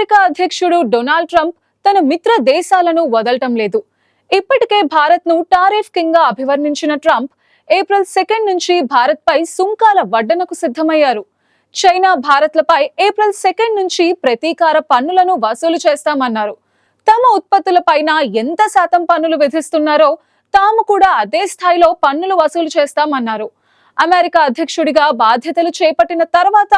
America అధ్యక్షుడు Donald Trump తన మిత్ర దేశాలను వదలటం లేదు. ఇప్పటికే భారత్ను టారిఫ్ కింగ్గా అభివర్ణించిన ట్రంప్ ఏప్రిల్ సెకండ్ నుంచి భారత్పై సుంకాల వడ్డనకు సిద్ధమయ్యారు. చైనా భారత్లపై ఏప్రిల్ సెకండ్ నుంచి ప్రతీకార పన్నులను వసూలు చేస్తామన్నారు. తమ ఉత్పత్తులపైన ఎంత శాతం పన్నులు విధిస్తున్నారో తాము కూడా అదే స్థాయిలో పన్నులు వసూలు చేస్తామన్నారు. అమెరికా అధ్యక్షుడిగా బాధ్యతలు చేపట్టిన తర్వాత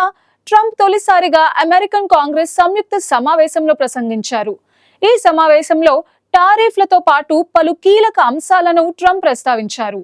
ట్రంప్ తొలిసారిగా అమెరికన్ కాంగ్రెస్ సంయుక్త సమావేశంలో ప్రసంగించారు. ఈ సమావేశంలో టారిఫ్లతో పాటు పలు కీలక అంశాలను ట్రంప్ ప్రస్తావించారు.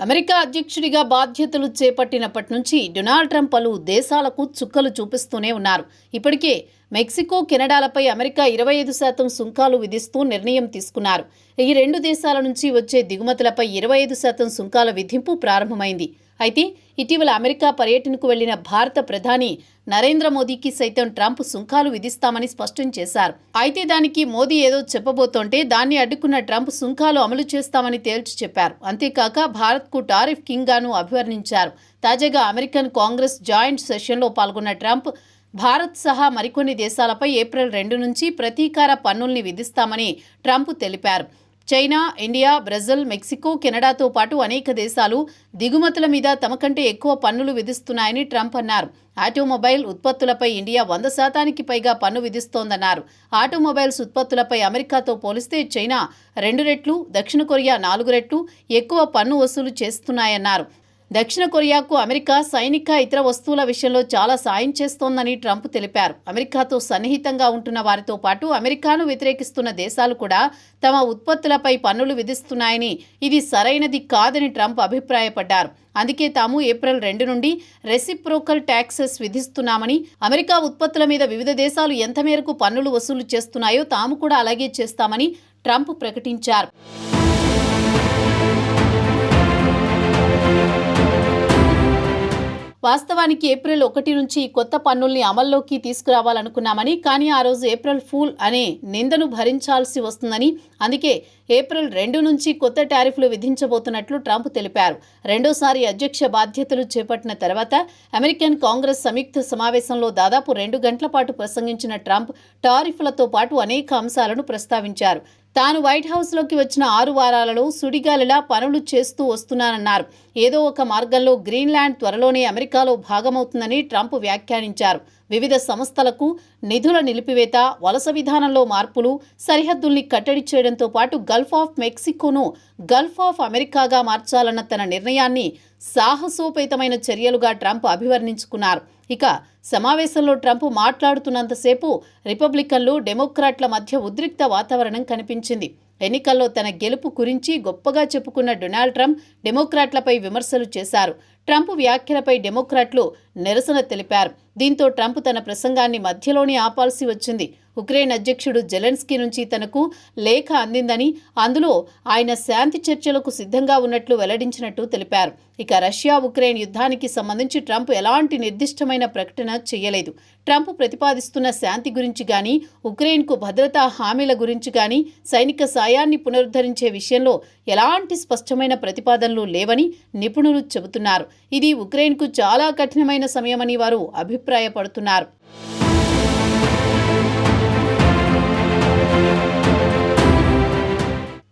అమెరికా అధ్యక్షుడిగా బాధ్యతలు చేపట్టినప్పటి నుంచి డొనాల్డ్ ట్రంప్ పలు దేశాలకు చుక్కలు చూపిస్తూనే ఉన్నారు. ఇప్పటికే మెక్సికో కెనడాలపై అమెరికా ఇరవై ఐదు శాతం సుంకాలు విధిస్తూ నిర్ణయం తీసుకున్నారు. ఈ రెండు దేశాల నుంచి వచ్చే దిగుమతులపై ఇరవై ఐదు శాతం సుంకాల విధింపు ప్రారంభమైంది. అయితే ఇటీవల అమెరికా పర్యటనకు వెళ్ళిన భారత ప్రధాని నరేంద్ర మోదీకి సైతం ట్రంప్ సుంకాలు విధిస్తామని స్పష్టం చేశారు. అయితే దానికి మోదీ ఏదో చెప్పబోతోంటే దాన్ని అడ్డుకున్న ట్రంప్ సుంకాలు అమలు చేస్తామని తేల్చి చెప్పారు. అంతేకాక భారత్కు టారిఫ్ కింగ్ గాను అభివర్ణించారు. తాజాగా అమెరికన్ కాంగ్రెస్ జాయింట్ సెషన్లో పాల్గొన్న ట్రంప్ భారత్ సహా మరికొన్ని దేశాలపై ఏప్రిల్ రెండు నుంచి ప్రతీకార పన్నుల్ని విధిస్తామని ట్రంప్ తెలిపారు. చైనా ఇండియా బ్రెజిల్ మెక్సికో కెనడాతో పాటు అనేక దేశాలు దిగుమతుల మీద తమ కంటే ఎక్కువ పన్నులు విధిస్తున్నాయని ట్రంప్ అన్నారు. ఆటోమొబైల్ ఉత్పత్తులపై ఇండియా వంద శాతానికి పైగా పన్ను విధిస్తోందన్నారు. ఆటోమొబైల్స్ ఉత్పత్తులపై అమెరికాతో పోలిస్తే చైనా రెండు రెట్లు దక్షిణ కొరియా నాలుగు రెట్లు ఎక్కువ పన్ను వసూలు చేస్తున్నాయన్నారు. దక్షిణ కొరియాకు అమెరికా సైనిక ఇతర వస్తువుల విషయంలో చాలా సాయం చేస్తోందని ట్రంప్ తెలిపారు. అమెరికాతో సన్నిహితంగా ఉంటున్న వారితో పాటు అమెరికాను వ్యతిరేకిస్తున్న దేశాలు కూడా తమ ఉత్పత్తులపై పన్నులు విధిస్తున్నాయని ఇది సరైనది కాదని ట్రంప్ అభిప్రాయపడ్డారు. అందుకే తాము ఏప్రిల్ రెండు నుండి రెసిప్రోకల్ ట్యాక్సెస్ విధిస్తున్నామని అమెరికా ఉత్పత్తుల మీద వివిధ దేశాలు ఎంత మేరకు పన్నులు వసూలు చేస్తున్నాయో తాము కూడా అలాగే చేస్తామని ట్రంప్ ప్రకటించారు. వాస్తవానికి ఏప్రిల్ ఒకటి నుంచి కొత్త పన్నుల్ని అమల్లోకి తీసుకురావాలనుకున్నామని కానీ ఆ రోజు ఏప్రిల్ ఫూల్ అనే నిందను భరించాల్సి వస్తుందని అందుకే ఏప్రిల్ రెండు నుంచి కొత్త టారిఫ్లు విధించబోతున్నట్లు ట్రంప్ తెలిపారు. రెండోసారి అధ్యక్ష బాధ్యతలు చేపట్టిన తర్వాత అమెరికన్ కాంగ్రెస్ సంయుక్త సమావేశంలో దాదాపు రెండు గంటల పాటు ప్రసంగించిన ట్రంప్ టారిఫ్లతో పాటు అనేక అంశాలను ప్రస్తావించారు. తాను వైట్ హౌస్లోకి వచ్చిన ఆరు వారాలలో సుడిగాలిలా పనులు చేస్తూ వస్తున్నానన్నారు. ఏదో ఒక మార్గంలో గ్రీన్లాండ్ త్వరలోనే అమెరికాలో భాగమవుతుందని ట్రంప్ వ్యాఖ్యానించారు. వివిధ సంస్థలకు నిధుల నిలిపివేత వలస విధానంలో మార్పులు సరిహద్దుల్ని కట్టడి చేయడంతో పాటు గల్ఫ్ ఆఫ్ మెక్సికోను గల్ఫ్ ఆఫ్ అమెరికాగా మార్చాలన్న తన నిర్ణయాన్ని సాహసోపేతమైన చర్యలుగా ట్రంప్ అభివర్ణించుకున్నారు. ఇక సమావేశంలో ట్రంప్ మాట్లాడుతున్నంతసేపు రిపబ్లికన్లు డెమోక్రాట్ల మధ్య ఉద్రిక్త వాతావరణం కనిపించింది. ఎన్నికల్లో తన గెలుపు గురించి గొప్పగా చెప్పుకున్న డొనాల్డ్ ట్రంప్ డెమోక్రాట్లపై విమర్శలు చేశారు. ట్రంప్ వ్యాఖ్యలపై డెమోక్రాట్లు నిరసన తెలిపారు. దీంతో ట్రంప్ తన ప్రసంగాన్ని మధ్యలోనే ఆపాల్సి వచ్చింది. ఉక్రెయిన్ అధ్యక్షుడు జెలెన్స్కీ నుంచి తనకు లేఖ అందిందని అందులో ఆయన శాంతి చర్చలకు సిద్ధంగా ఉన్నట్లు వెల్లడించినట్టు తెలిపారు. ఇక రష్యా ఉక్రెయిన్ యుద్ధానికి సంబంధించి ట్రంప్ ఎలాంటి నిర్దిష్టమైన ప్రకటన చేయలేదు. ట్రంప్ ప్రతిపాదిస్తున్న శాంతి గురించి కానీ ఉక్రెయిన్కు భద్రతా హామీల గురించి కానీ సైనిక సాయాన్ని పునరుద్ధరించే విషయంలో ఎలాంటి స్పష్టమైన ప్రతిపాదనలు లేవని నిపుణులు చెబుతున్నారు. ఇది ఉక్రెయిన్కు చాలా కఠినమైన సమయమని వారు అభిప్రాయపడుతున్నారు.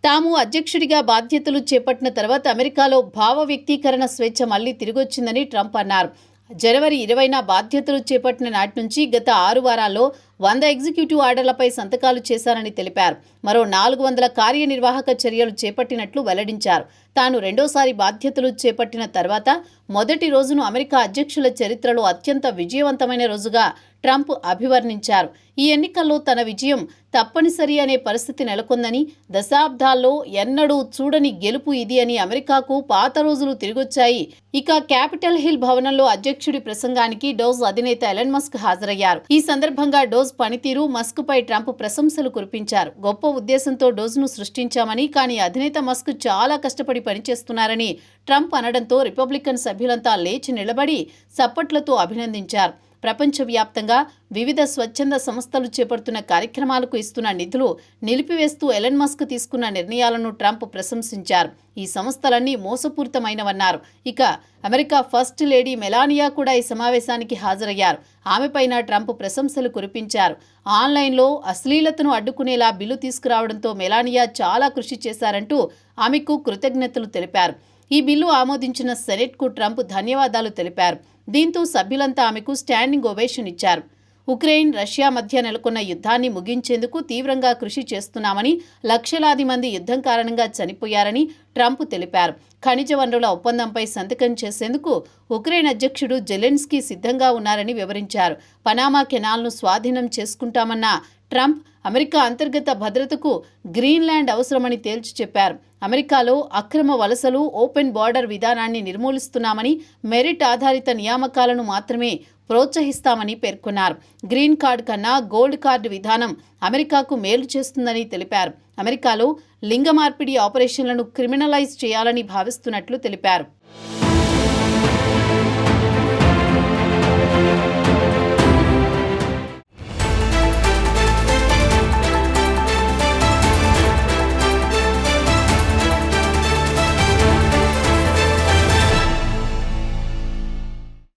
తాము అధ్యక్షుడిగా బాధ్యతలు చేపట్టిన తర్వాత అమెరికాలో భావ వ్యక్తీకరణ స్వేచ్ఛ మళ్ళీ తిరిగొచ్చిందని ట్రంప్ అన్నారు. జనవరి ఇరవైన బాధ్యతలు చేపట్టిన నాటి నుంచి గత ఆరు వారాల్లో వంద ఎగ్జిక్యూటివ్ ఆర్డర్లపై సంతకాలు చేశారని తెలిపారు. మరో నాలుగు వందల కార్యనిర్వాహక చర్యలు చేపట్టినట్లు వెల్లడించారు. తాను రెండోసారి బాధ్యతలు చేపట్టిన తర్వాత మొదటి రోజును అమెరికా అధ్యక్షుల చరిత్రలో అత్యంత విజయవంతమైన రోజుగా ట్రంప్ అభివర్ణించారు. ఈ ఎన్నికల్లో తన విజయం తప్పనిసరి అనే పరిస్థితి నెలకొందని దశాబ్దాల్లో ఎన్నడూ చూడని గెలుపు ఇది అని అమెరికాకు పాత రోజులు తిరిగొచ్చాయి. ఇక క్యాపిటల్ హిల్ భవనంలో అధ్యక్షుడి ప్రసంగానికి డోజ్ అధినేత ఎలన్ మస్క్ హాజరయ్యారు. ఈ సందర్భంగా డోజ్ పనితీరు మస్క్ పై ట్రంప్ ప్రశంసలు కురిపించారు. గొప్ప ఉద్దేశంతో డోజ్ను సృష్టించామని కానీ అధినేత మస్క్ చాలా కష్టపడి పనిచేస్తున్నారని ట్రంప్ అనడంతో రిపబ్లికన్ సభ్యులంతా లేచి నిలబడి చప్పట్లతో అభినందించారు. ప్రపంచవ్యాప్తంగా వివిధ స్వచ్ఛంద సంస్థలు చేపడుతున్న కార్యక్రమాలకు ఇస్తున్న నిధులు నిలిపివేస్తూ ఎలన్ మస్క్ తీసుకున్న నిర్ణయాలను ట్రంప్ ప్రశంసించారు. ఈ సంస్థలన్నీ మోసపూరితమైనవన్నారు. ఇక అమెరికా ఫస్ట్ లేడీ మెలానియా కూడా ఈ సమావేశానికి హాజరయ్యారు. ఆమెపైన ట్రంప్ ప్రశంసలు కురిపించారు. ఆన్లైన్లో అశ్లీలతను అడ్డుకునేలా బిల్లు తీసుకురావడంతో మెలానియా చాలా కృషి చేశారంటూ ఆమెకు కృతజ్ఞతలు తెలిపారు. ఈ బిల్లు ఆమోదించిన సెనెట్కు ట్రంప్ ధన్యవాదాలు తెలిపారు. దీంతో సభ్యులంతా ఆమెకు స్టాండింగ్ ఓవేషన్ ఇచ్చారు. ఉక్రెయిన్ రష్యా మధ్య నెలకొన్న యుద్ధాన్ని ముగించేందుకు తీవ్రంగా కృషి చేస్తున్నామని లక్షలాది మంది యుద్ధం కారణంగా చనిపోయారని ట్రంప్ తెలిపారు. ఖనిజ వనరుల ఒప్పందంపై సంతకం చేసేందుకు ఉక్రెయిన్ అధ్యక్షుడు జెలెన్స్కీ సిద్ధంగా ఉన్నారని వివరించారు. పనామా కెనాల్ను స్వాధీనం చేసుకుంటామన్న ట్రంప్ అమెరికా అంతర్గత భద్రతకు గ్రీన్లాండ్ అవసరమని తేల్చి చెప్పారు. అమెరికాలో అక్రమ వలసలు ఓపెన్ బార్డర్ విధానాన్ని నిర్మూలిస్తున్నామని మెరిట్ ఆధారిత నియామకాలను మాత్రమే ప్రోత్సహిస్తామని పేర్కొన్నారు. గ్రీన్ కార్డ్ కన్నా గోల్డ్ కార్డు విధానం అమెరికాకు మేలు చేస్తుందని తెలిపారు. అమెరికాలో లింగ మార్పిడి ఆపరేషన్లను క్రిమినలైజ్ చేయాలని భావిస్తున్నట్లు తెలిపారు.